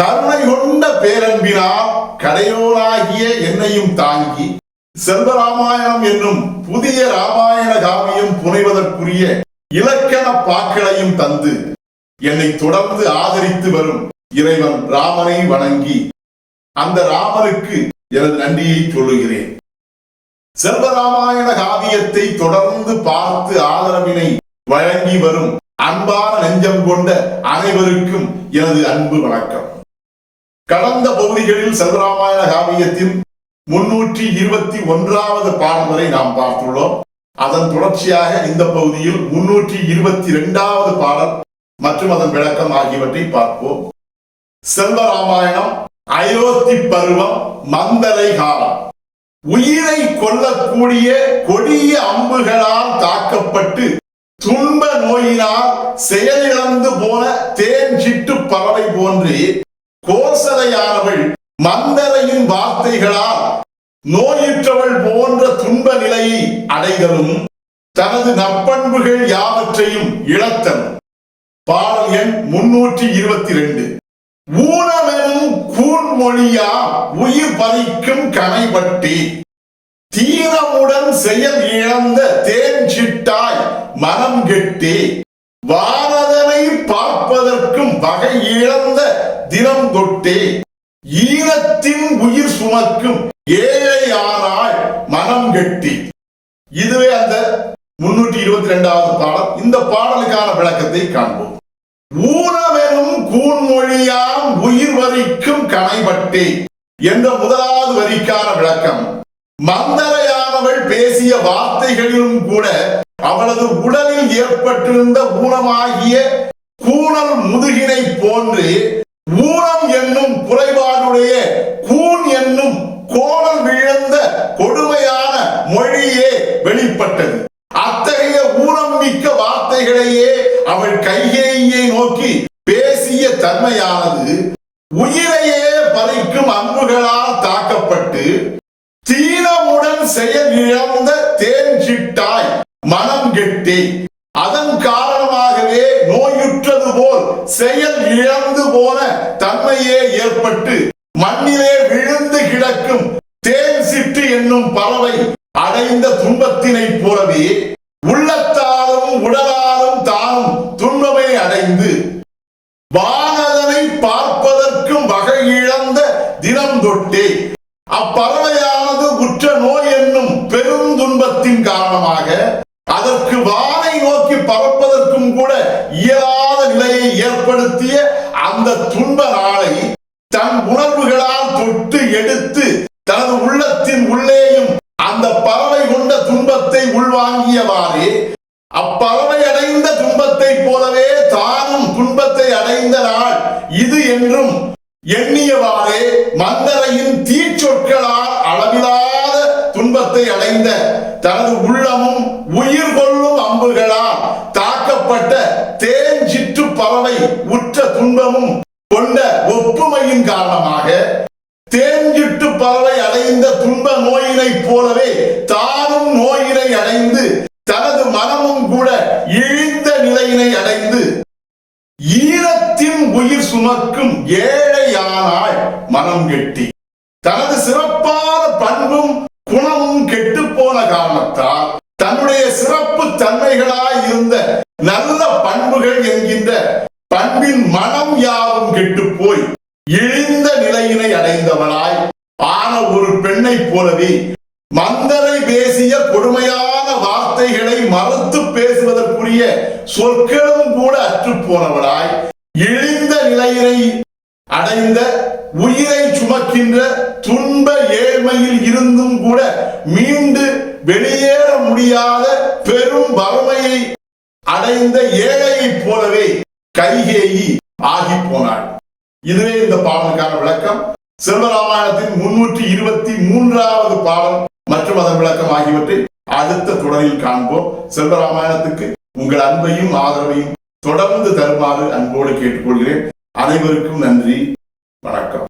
கருணை கொண்ட பேரன்பினால் கடையோனாகிய என்னையும் தாங்கி செல்வராமாயணம் என்னும் புதிய ராமாயண காவியம் புனைவதற்குரிய இலக்கண பாக்களையும் தந்து என்னை தொடர்ந்து ஆதரித்து வரும் இறைவன் ராமனை வணங்கி அந்த ராமனுக்கு எனது நன்றியை சொல்லுகிறேன். செல்வராமாயண காவியத்தை தொடர்ந்து பார்த்து ஆதரவினை வழங்கி வரும் அன்பான நெஞ்சம் கொண்ட அனைவருக்கும் எனது அன்பு வணக்கம். கடந்த பகுதிகளில் செல்வராமாயண காவியத்தின் முன்னூற்றி இருபத்தி ஒன்றாவது பாடல் வரை நாம் பார்த்துள்ளோம். அதன் தொடர்ச்சியாக இந்த பகுதியில் முன்னூற்றி இருபத்தி இரண்டாவது பாடல் மற்றும் அதன் விளக்கம் ஆகியவற்றை பார்ப்போம். செல்வராமாயணம் அயோத்தி பருவம் மந்தரை காலம். உயிரை கொல்லக்கூடிய கொடிய அம்புகளால் தாக்கப்பட்டு துன்ப நோயினால் செயலிழந்து போன தேன் சிட்டு பறவை போன்று கோசலையானவள் மந்தரையின் வார்த்தைகளால் நோயுற்றவள் போன்ற துன்ப நிலையை அடைதலும் தனது நற்பண்புகள் யாவற்றையும் இழத்தலும். பாடல் எண் முன்னூற்றி இருபத்தி ரெண்டு ஊனமெனும் கூர்மொழியா உயிர் பறிக்கும் கனைபட்டி. தீரமுடன் செயல் இழந்த தேன் சிட்டாய் மனம் கெட்டி. வானதனை பார்ப்பதற்கும் வகை இழந்த தினம் தொட்டே ஈனத்தின் உயிர் சுமக்கும் ஏழை ஆனாள் மனம் கெட்டி. இதுவே அந்த முன்னூற்றி இருபத்தி ரெண்டாவது பாடல். இந்த பாடலுக்கான விளக்கத்தை காண்போம். ஊனவெனும் கூன்மொழியாம் உயிர் வரிக்கும் கனைபட்டே என்ற முதலாவது வரிக்கான விளக்கம். மந்தரையானவள் பேசிய வார்த்தைகளிலும் கூட அவளது உடலில் ஏற்பட்டிருந்த ஊனமாகிய கூணல் முதுகினை போன்று ஊனம் என்னும் குறைபாடுடைய கூன் என்னும் கோணல் விழுந்த கொடுமையான மொழியே வெளிப்பட்டது. அத்தகைய ஊனம் மிக்க வார்த்தைகளையே அவள் கைகேயை நோக்கி பேசிய தன்மையானது உயிரையே பறிக்கும் அம்புகளால் தாக்கப்பட்டு தீனமுடன் செயல் இழந்த தேன் சிட்டாய் மனம் கெட்டி. அதன் காரணம் நோயுற்றது போல் செயல் இழந்து போன தன்மையே ஏற்பட்டு மண்ணிலே விழுந்து கிடக்கும் தேன் சிட்டு என்னும் பறவை அடைந்த துன்பத்தினை போலவே உள்ளத்தாலும் உடலாலும் தானும் துன்பமே அடைந்து வானதனை பார்ப்பதற்கும் வகை இழந்த தினம் தொட்டே. அப்பறவையானது உற்ற நோய் என்னும் பெரும் துன்பத்தின் காரணமாக பறப்பதற்கும் கூட இயலாத நிலையை ஏற்படுத்திய அந்த துன்ப நாளை தன் உணர்வுகளால் தொட்டு எடுத்து தனது உள்ளத்தின் உள்ளேயும் அந்த பறவை கொண்ட துன்பத்தை உள்வாங்கியவாறு அப்பறவை அடைந்த துன்பத்தை போலவே தானும் துன்பத்தை அடைந்த நாள் இது என்றும் எண்ணியவாறே மந்தரையின் தீச்சொற்களால் அளவிலாத துன்பத்தை அடைந்த தனது உள்ளமும் பறவை உற்ற துன்பமும் கொண்ட ஒப்புமையின் காரணமாக தேஞ்சிட்டு பறவை அடைந்த துன்ப நோயினைப் போலவே தானும் நோயினை அடைந்து தனது மனமும் கூட இழிந்த நிலையினை அடைந்து ஈரத்தின் உயிர் சுமக்கும் ஏழையானாய் மனம் கெட்டி. தனது சிறப்பான பண்பும் குணமும் கெட்டு போன காரணத்தால் குறைகளாய் இருந்த நல்ல பண்புகள் என்கின்ற பண்பின் மனம் யாவும் கெட்டு போய் இழிந்த நிலையினை அடைந்தவனாய் ஆன ஒரு பெண்ணை போலவே மந்தரை பேசிய கொடுமையான வார்த்தைகளை மறுத்து பேசுவதற்குரிய சொற்களும் கூட அற்று போனவனாய் இழிந்த நிலையினை அடைந்த உயிரை சுமக்கின்ற துன்ப ஏழ்மையில் இருந்தும் கூட மீண்டு வெளியேற முடியாத பெரும் வறுமையை அடைந்த ஏழையைப் போலவே கைகேயி ஆகி போனாள். இதுவே இந்த பாடலுக்கான விளக்கம். சிவராமாயணத்தின் முன்னூற்றி இருபத்தி மூன்றாவது பாடல் மற்றும் அதன் விளக்கம் ஆகியவற்றை அடுத்த தொடரில் காண்போம். செல்வராமாயணத்துக்கு உங்கள் அன்பையும் ஆதரவையும் தொடர்ந்து தருமாறு அன்போடு கேட்டுக்கொள்கிறேன். அனைவருக்கும் நன்றி. வணக்கம்.